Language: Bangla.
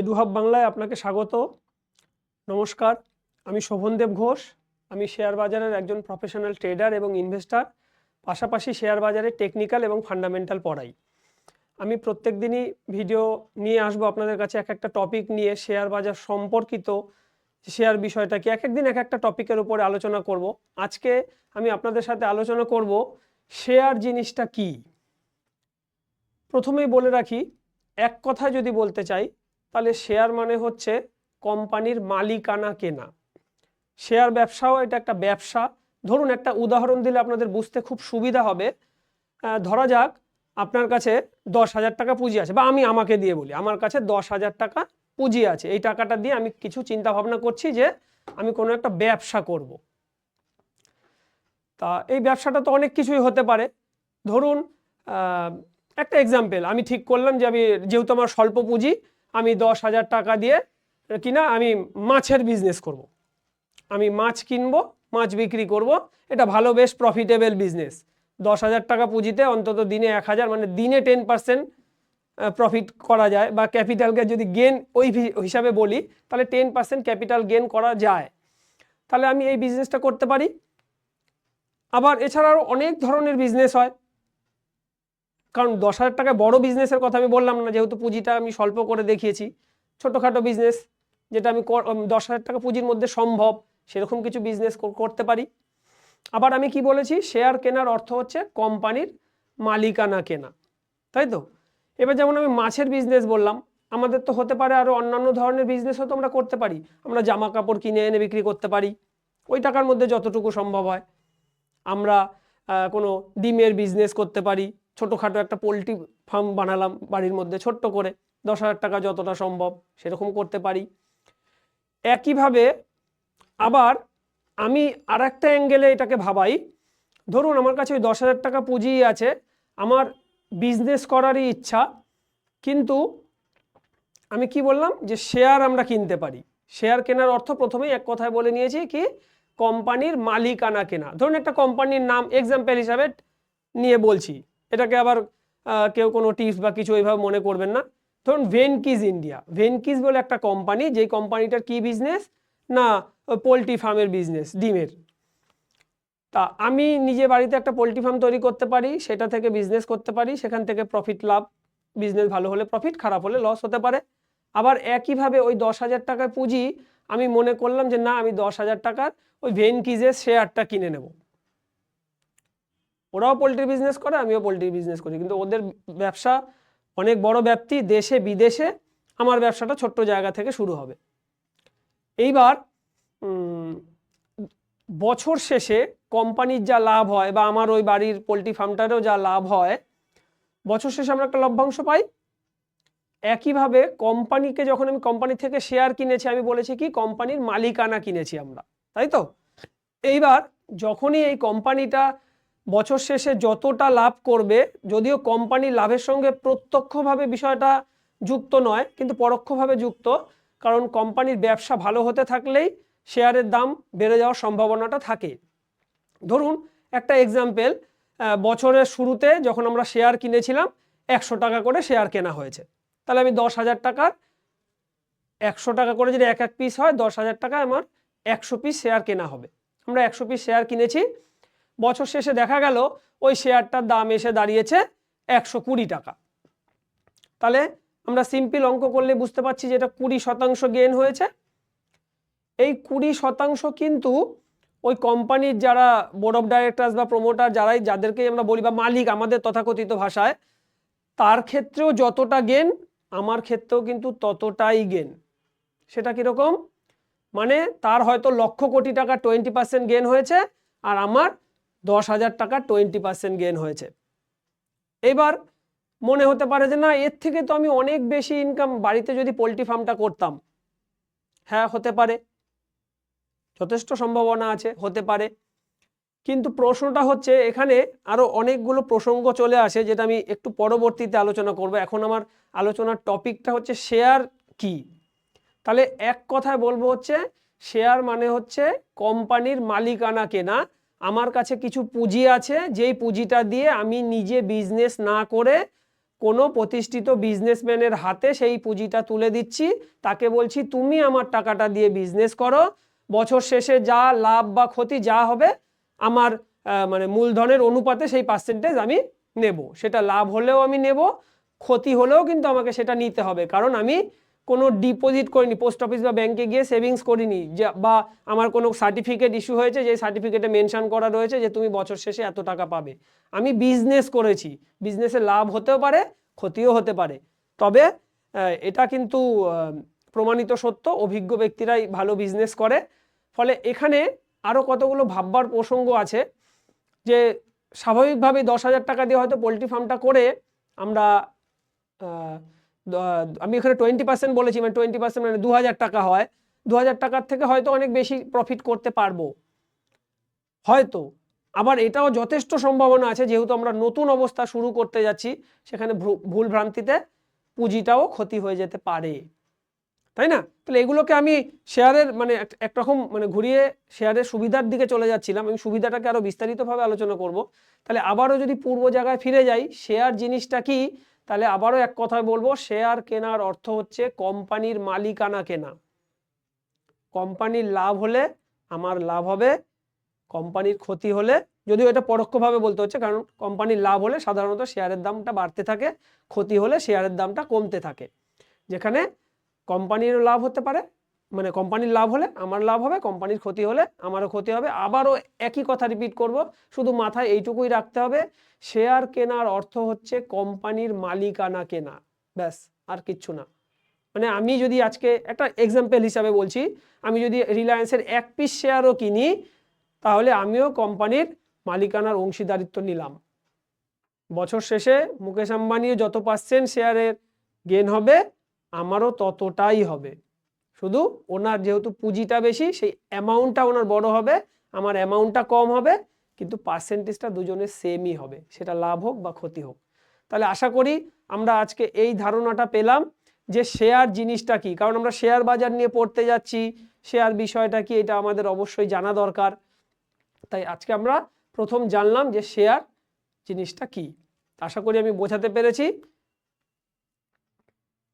এডুহাব বাংলায় আপনাকে স্বাগত। নমস্কার, আমি শোভনদেব ঘোষ। আমি শেয়ার বাজারের একজন প্রফেশনাল ট্রেডার এবং ইনভেস্টর পাশাপাশি শেয়ার বাজারে টেকনিক্যাল এবং ফান্ডামেন্টাল পড়াই। আমি প্রত্যেক দিনই ভিডিও নিয়ে আসব আপনাদের কাছে এক একটা টপিক নিয়ে, শেয়ার বাজার সম্পর্কিত শেয়ার বিষয়টা কি এক একদিন এক একটা টপিকের উপরে আলোচনা করব। আজকে আমি আপনাদের সাথে আলোচনা করব শেয়ার জিনিসটা কি? প্রথমেই বলে রাখি, এক কথায় যদি বলতে চাই তাহলে শেয়ার মানে হচ্ছে কোম্পানির মালিকানা কেনা। শেয়ার ব্যবসাও এটা একটা ব্যবসা। ধরুন একটা উদাহরণ দিলে আপনাদের বুঝতে খুব সুবিধা হবে। ধরা যাক আপনার কাছে দশ হাজার টাকা পুঁজি আছে, বা আমি আমাকে দিয়ে বলি, আমার কাছে দশ হাজার টাকা পুঁজি আছে। এই টাকাটা দিয়ে আমি কিছু চিন্তা ভাবনা করছি যে আমি কোনো একটা ব্যবসা করব। তা এই ব্যবসাটা তো অনেক কিছুই হতে পারে। ধরুন একটা এক্সাম্পল আমি ঠিক করলাম যে আমি, যেহেতু আমার স্বল্প পুঁজি আমি দশ হাজার টাকা দিয়ে কিনা আমি মাছের বিজনেস করব। আমি মাছ কিনবো, মাছ বিক্রি করব। এটা ভালো বেশ প্রফিটেবল বিজনেস দশ হাজার টাকা পুঁজিতে অন্তত দিনে এক হাজার মানে দিনে টেন পার্সেন্ট প্রফিট করা যায় বা ক্যাপিটালকে যদি গেন ওই হিসাবে বলি, তাহলে টেন পার্সেন্ট ক্যাপিটাল গেন করা যায়। তাহলে আমি এই বিজনেসটা করতে পারি। আবার এছাড়াও অনেক ধরনের বিজনেস হয়। কারণ দশ হাজার টাকায় বড় বিজনেসের কথা আমি বললাম না, যেহেতু পুঁজিটা আমি স্বল্প করে দেখিয়েছি। ছোটোখাটো বিজনেস যেটা আমি দশ হাজার টাকা পুঁজির মধ্যে সম্ভব, সেরকম কিছু বিজনেস করতে পারি। আবার আমি কি বলেছি? শেয়ার কেনার অর্থ হচ্ছে কোম্পানির মালিকানা কেনা। তাই তো? এবার যেমন আমি মাছের বিজনেস বললাম, আমাদের তো হতে পারে আরও অন্যান্য ধরনের বিজনেসও তো আমরা করতে পারি। আমরা জামা কাপড় কিনে এনে বিক্রি করতে পারি। ওই টাকার মধ্যে যতটুকু সম্ভব হয়, আমরা কোনো ডিমের বিজনেস করতে পারি। ছোটোখাটো একটা পোলট্রি ফার্ম বানালাম বাড়ির মধ্যে ছোট্ট করে, দশ হাজার টাকা যতটা সম্ভব সেরকম করতে পারি। একইভাবে আবার আমি আর একটা অ্যাঙ্গেলে এটাকে ভাবাই। ধরুন আমার কাছে ওই দশ হাজার টাকা পুঁজি আছে, আমার বিজনেস করারই ইচ্ছা, কিন্তু আমি কি বললাম যে শেয়ার আমরা কিনতে পারি। শেয়ার কেনার অর্থ প্রথমেই এক কথায় বলে নিয়েছি কি কোম্পানির মালিকানা কেনা। ধরুন একটা কোম্পানির নাম এক্সাম্পল হিসাবে নিয়ে বলছি। এটাকে আবার কেউ কোনো টিপস বা কিছু এইভাবে মনে করবেন না। ধরুন ভেনকিজ ইন্ডিয়া ভেনকিজ বলে একটা কোম্পানি যেই কোম্পানিটার কি বিজনেস না, পোলট্রি ফার্মের বিজনেস ডিমের। তা আমি নিজে বাড়িতে একটা পোলট্রি ফার্ম তৈরি করতে পারি, সেটা থেকে বিজনেস করতে পারি, সেখান থেকে প্রফিট লাভ বিজনেস ভালো হলে প্রফিট খারাপ হলে লস হতে পারে। আবার একইভাবে ওই দশ হাজার টাকায় পুঁজি, আমি মনে করলাম যে না, আমি দশ হাজার টাকার ওই ভেনকিজের শেয়ারটা কিনে নেব। ওরাও পোলট্রি বিজনেস করে, আমিও পোলট্রি বিজনেস করি। কিন্তু ওদের ব্যবসা অনেক বড় ব্যাপ্তি দেশে, বিদেশে আমার ব্যবসাটা ছোট্ট জায়গা থেকে শুরু হবে। এইবার বছর শেষে কোম্পানির যা লাভ হয় বা আমার ওই বাড়ির পোলট্রি ফার্মটারও যা লাভ হয়, বছর শেষে আমরা একটা লভ্যাংশ পাই। একইভাবে কোম্পানিকে যখন আমি কোম্পানি থেকে শেয়ার কিনেছি, আমি বলেছি কি কোম্পানির মালিকানা কিনেছি আমরা। তাই তো? এইবার যখনই এই কোম্পানিটা বছর শেষে যতটা লাভ করবে, যদিও কোম্পানির লাভের সঙ্গে প্রত্যক্ষভাবে বিষয়টা যুক্ত নয়, কিন্তু পরোক্ষভাবে যুক্ত, কারণ কোম্পানির ব্যবসা ভালো হতে থাকলেই শেয়ারের দাম বেড়ে যাওয়ার সম্ভাবনাটা থাকে। ধরুন, একটা এক্সাম্পল বছরের শুরুতে যখন আমরা শেয়ার কিনেছিলাম, একশো টাকা করে শেয়ার কেনা হয়েছে। তাহলে আমি দশ হাজার টাকার একশো টাকা করে যদি এক এক পিস হয়, দশ হাজার টাকায় আমার একশো পিস শেয়ার কেনা হবে। আমরা একশো পিস শেয়ার কিনেছি বছর শেষে দেখা গেল, ওই শেয়ারটার দাম এসে দাঁড়িয়েছে একশো কুড়ি টাকা। তাহলে আমরা সিম্পল অঙ্ক করলে বুঝতে পারছি যে এটা কুড়ি শতাংশ গেন হয়েছে। এই কুড়ি শতাংশ কিন্তু ওই কোম্পানির যারা বোর্ড অফ ডাইরেক্টরস বা প্রমোটার যারাই যাদেরকে আমরা বলি বা মালিক আমাদের তথাকথিত ভাষায়, তার ক্ষেত্রেও যতটা গেন আমার ক্ষেত্রেও কিন্তু ততটাই গেন সেটা কীরকম? মানে তার হয়তো লক্ষ কোটি টাকা টোয়েন্টি পার্সেন্ট গেন হয়েছে, আর আমার দশ হাজার টাকা টোয়েন্টি পার্সেন্ট গেন হয়েছে। এবার মনে হতে পারে যে, না, এর থেকে তো আমি অনেক বেশি ইনকাম বাড়িতে যদি পোলট্রি ফার্মটা করতাম। হ্যাঁ হতে পারে। যথেষ্ট সম্ভাবনা আছে, হতে পারে। কিন্তু প্রশ্নটা হচ্ছে, এখানে আরও অনেকগুলো প্রসঙ্গ চলে আসে, যেটা আমি একটু পরবর্তীতে আলোচনা করব। এখন আমার আলোচনার টপিকটা হচ্ছে শেয়ার কি? তাহলে এক কথায় বলব হচ্ছে শেয়ার মানে হচ্ছে কোম্পানির মালিকানা কেনা আমার কাছে কিছু পুঁজি আছে, যেই পুঁজিটা দিয়ে আমি নিজে বিজনেস না করে কোনো প্রতিষ্ঠিত বিজনেসম্যানের হাতে সেই পুঁজিটা তুলে দিচ্ছি। তাকে বলছি, তুমি আমার টাকাটা দিয়ে বিজনেস করো। বছর শেষে যা লাভ বা ক্ষতি যা হবে, আমার মানে মূলধনের অনুপাতে সেই পার্সেন্টেজ আমি নেব। সেটা লাভ হলেও আমি নেব, ক্ষতি হলেও কিন্তু আমাকে সেটা নিতে হবে। কারণ আমি কোনো ডিপোজিট করিনি পোস্ট অফিস বা ব্যাংকে গিয়ে সেভিংস করিনি, যে বা আমার কোনো সার্টিফিকেট ইস্যু হয়েছে যে সার্টিফিকেটে মেনশন করা রয়েছে যে তুমি বছর শেষে এত টাকা পাবে। আমি বিজনেস করেছি বিজনেসে লাভ হতেও পারে, ক্ষতিও হতে পারে। তবে এটা কিন্তু প্রমাণিত সত্য, অভিজ্ঞ ব্যক্তিরাই ভালো বিজনেস করে। ফলে এখানে আরও কতগুলো ভাববার প্রসঙ্গ আছে যে, স্বাভাবিকভাবে দশ হাজার টাকা দিয়ে হয়তো পোলট্রি ফার্মটা করে আমরা আমি এখানে টোয়েন্টি পার্সেন্ট বলেছি মানে টোয়েন্টি পার্সেন্ট মানে দু হাজার টাকা হয়। দু হাজার টাকার থেকে হয়তো অনেক বেশি প্রফিট করতে পারব। হয়তো। আবার এটাও যথেষ্ট সম্ভাবনা আছে, যেহেতু আমরা নতুন অবস্থা শুরু করতে যাচ্ছি, সেখানে ভুল ভ্রান্তিতে পুঁজিটাও ক্ষতি হয়ে যেতে পারে। তাই না? তাহলে এগুলোকে আমি শেয়ারের মানে এক- একরকম মানে ঘুরিয়ে শেয়ারের সুবিধার দিকে চলে যাচ্ছিলাম আমি সুবিধাটাকে আরও বিস্তারিতভাবে আলোচনা করব। তাহলে আবারও যদি পূর্ব জায়গায় ফিরে যাই, শেয়ার জিনিসটা কি? তাহলে আবারও এক কথায় বলব শেয়ার কেনার অর্থ হচ্ছে কোম্পানির মালিকানা কেনা। কোম্পানির লাভ হলে আমার লাভ হবে, কোম্পানির ক্ষতি হলে, যদিও এটা পরোক্ষভাবে বলতে হচ্ছে, কারণ কোম্পানির লাভ হলে সাধারণত শেয়ারের দামটা বাড়তে থাকে, ক্ষতি হলে শেয়ারের দামটা কমতে থাকে। যেখানে কোম্পানিরও লাভ হতে পারে মানে কোম্পানির লাভ হলে আমার লাভ হবে কোম্পানির ক্ষতি হলে আমারও ক্ষতি হবে। আবারও একই কথা রিপিট করব, শুধু মাথায় এইটুকুই রাখতে হবে শেয়ার কেনার অর্থ হচ্ছে কোম্পানির মালিকানা কেনা, ব্যাস, আর কিচ্ছু না। মানে আমি যদি আজকে একটা এক্সাম্পল হিসাবে বলছি, আমি যদি রিলায়েন্সের এক পিস শেয়ারও কিনি, তাহলে আমিও কোম্পানির মালিকানার অংশীদারিত্ব নিলাম। বছর শেষে মুকেশ আম্বানিও যত পার্সেন্ট শেয়ারের গেন হবে, আমারও ততটাই হবে। শুধু ওনার যেহেতু পুঁজিটা বেশি, সেই অ্যামাউন্টটা ওনার বড় হবে, আমার অ্যামাউন্টটা কম হবে, কিন্তু পার্সেন্টেজটা দুজনের সেমই হবে, সেটা লাভ হোক বা ক্ষতি হোক। তাহলে আশা করি আমরা আজকে এই ধারণাটা পেলাম যে শেয়ার জিনিসটা কি, কারণ আমরা শেয়ার বাজার নিয়ে পড়তে যাচ্ছি শেয়ার বিষয়টা কি, এটা আমাদের অবশ্যই জানা দরকার। তাই আজকে আমরা প্রথম জানলাম যে শেয়ার জিনিসটা কি। আশা করি আমি বোঝাতে পেরেছি।